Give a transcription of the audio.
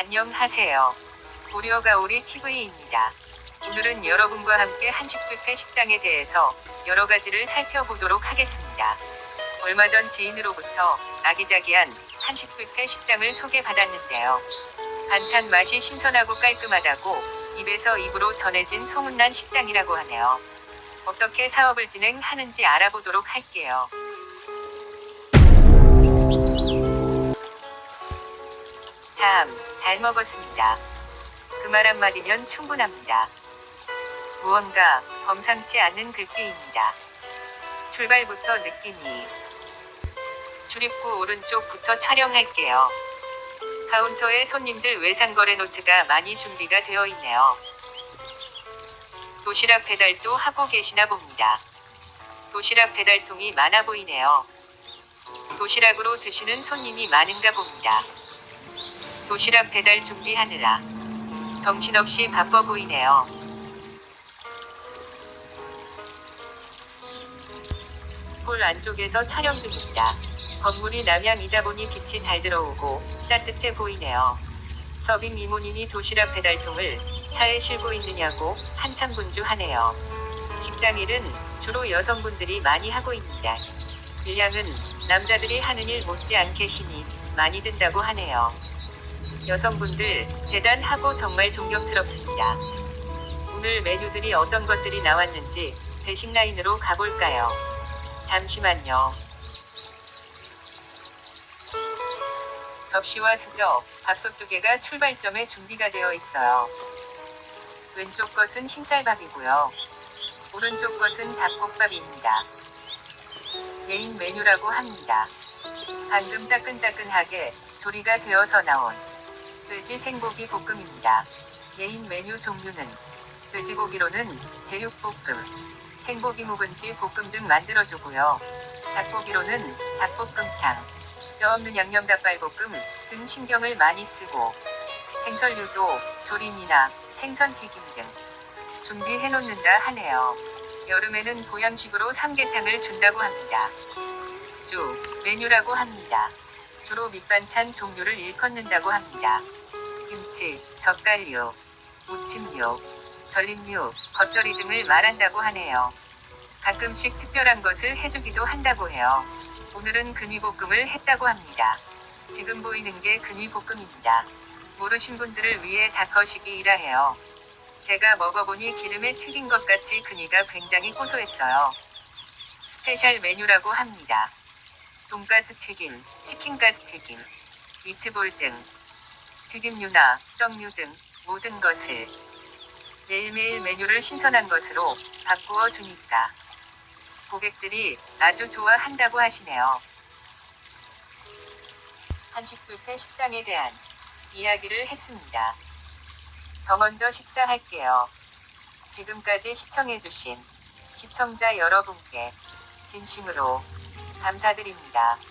안녕하세요. 고려가오리 TV입니다. 오늘은 여러분과 함께 한식 뷔페 식당에 대해서 여러 가지를 살펴보도록 하겠습니다. 얼마 전 지인으로부터 아기자기한 한식 뷔페 식당을 소개받았는데요. 반찬 맛이 신선하고 깔끔하다고 입에서 입으로 전해진 소문난 식당이라고 하네요. 어떻게 사업을 진행하는지 알아보도록 할게요. 참, 잘 먹었습니다. 그 말 한마디면 충분합니다. 무언가 범상치 않는 글귀입니다. 출발부터 느낌이. 출입구 오른쪽부터 촬영할게요. 카운터에 손님들 외상거래 노트가 많이 준비가 되어 있네요. 도시락 배달도 하고 계시나 봅니다. 도시락 배달통이 많아 보이네요. 도시락으로 드시는 손님이 많은가 봅니다. 도시락 배달 준비하느라 정신없이 바빠 보이네요. 홀 안쪽에서 촬영 중입니다. 건물이 남향이다 보니 빛이 잘 들어오고 따뜻해 보이네요. 서빙 이모님이 도시락 배달통을 차에 싣고 있느냐고 한참 분주하네요. 식당 일은 주로 여성분들이 많이 하고 있습니다. 분량은 남자들이 하는 일 못지않게 힘이 많이 든다고 하네요. 여성분들 대단하고 정말 존경스럽습니다. 오늘 메뉴들이 어떤 것들이 나왔는지 배식 라인으로 가볼까요? 잠시만요. 접시와 수저, 밥솥 두 개가 출발점에 준비가 되어 있어요. 왼쪽 것은 흰쌀밥이고요. 오른쪽 것은 잡곡밥입니다. 메인 메뉴라고 합니다. 방금 따끈따끈하게 조리가 되어서 나온 돼지 생고기 볶음입니다. 메인 메뉴 종류는 돼지고기로는 제육볶음, 생고기 묵은지 볶음 등 만들어주고요. 닭고기로는 닭볶음탕, 뼈 없는 양념 닭발볶음 등 신경을 많이 쓰고 생선류도 조림이나 생선 튀김 등 준비해 놓는다 하네요. 여름에는 보양식으로 삼계탕을 준다고 합니다. 주 메뉴라고 합니다. 주로 밑반찬 종류를 일컫는다고 합니다. 김치, 젓갈류, 무침류, 전림류, 겉절이 등을 말한다고 하네요. 가끔씩 특별한 것을 해주기도 한다고 해요. 오늘은 근위볶음을 했다고 합니다. 지금 보이는 게 근위볶음입니다. 모르신 분들을 위해 닭거시기이라 해요. 제가 먹어보니 기름에 튀긴 것 같이 근위가 굉장히 고소했어요. 스페셜 메뉴라고 합니다. 돈가스 튀김, 치킨가스 튀김, 미트볼 등 튀김류나 떡류 등 모든 것을 매일매일 메뉴를 신선한 것으로 바꾸어 주니까 고객들이 아주 좋아한다고 하시네요. 한식 뷔페 식당에 대한 이야기를 했습니다. 저 먼저 식사할게요. 지금까지 시청해주신 시청자 여러분께 진심으로 감사드립니다.